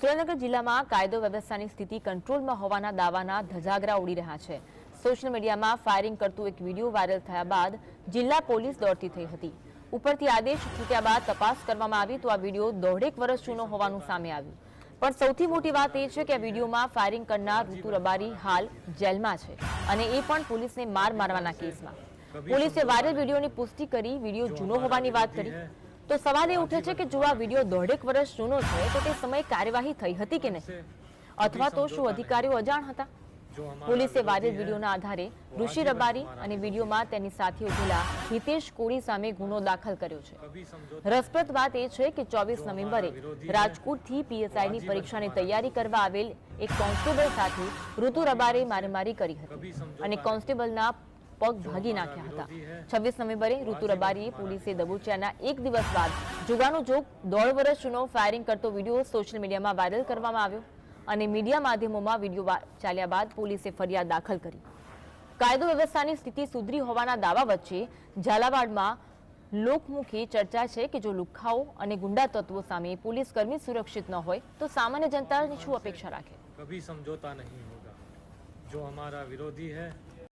સુરેન્દ્રનગર જિલ્લામાં કાયદો વ્યવસ્થાની સ્થિતિ કંટ્રોલમાં હોવાના દાવાના ધજાગરા ઉડી રહ્યા છે. સોશિયલ મીડિયામાં ફાયરિંગ કરતું એક વીડિયો વાયરલ થયા બાદ જિલ્લા પોલીસ દોડતી થઈ હતી. ઉપરથી આદેશ છૂટ્યા બાદ તપાસ કરવામાં આવી તો આ વીડિયો દોઢેક વર્ષ જૂનો હોવાનું સામે આવ્યું. પણ સૌથી મોટી વાત એ છે કે આ વિડીયોમાં ફાયરિંગ કરનાર ઋતુ રબારી હાલ જેલમાં છે અને એ પણ પોલીસને માર મારવાના કેસમાં. પોલીસે વાયરલ વિડીયોની પુષ્ટિ કરી વીડિયો જૂનો હોવાની વાત કરી. તો સવાલ એ ઉઠે છે કે જો આ વીડિયો દોઢેક વર્ષ જૂનો છે તો તે સમયે કાર્યવાહી થઈ હતી કે નહીં? અથવા તો શું અધિકારીઓ અજાણ હતા? પોલીસે વાયરલ વિડીયોના આધારે ઋષિ રબારી અને વિડીયોમાં તેની સાથે ઉભેલા હિતેશ કોળી સામે ગુનો દાખલ કર્યો છે. રસપ્રદ વાત એ છે કે ચોવીસ નવેમ્બરે રાજકોટથી પીએસઆઈની પરીક્ષાની તૈયારી કરવા આવેલ એક કોન્સ્ટેબલ સાથે ઋતુ રબારે મારેમારી કરી હતી. અને કોન્સ્ટેબલના પગ ભાગી નાખ્યા હતા. છવ્વીસ નવેમ્બરે ઋતુ રબારીએ પોલીસે દબોચ્યાના એક દિવસ બાદ જુગાનો જોગ દોઢ વર્ષ જૂનો ફાયરિંગ કરતો વીડિયો સોશિયલ મીડિયામાં વાયરલ કરવામાં આવ્યો અને મીડિયા માધ્યમોમાં વીડિયો ચાલ્યા બાદ પોલીસે ફરિયાદ દાખલ કરી. કાયદો વ્યવસ્થાની સ્થિતિ સુધરી હોવાના દાવા વચ્ચે ઝાલાવાડમાં લોકમુખી ચર્ચા છે કે જો લુખાઓ અને ગુંડા તત્વો સામે પોલીસ કર્મી સુરક્ષિત ન હોય તો સામાન્ય જનતાની શું અપેક્ષા રાખે? કભી સમજોતા નહીં હોગા. જો હમારા વિરોધી હૈ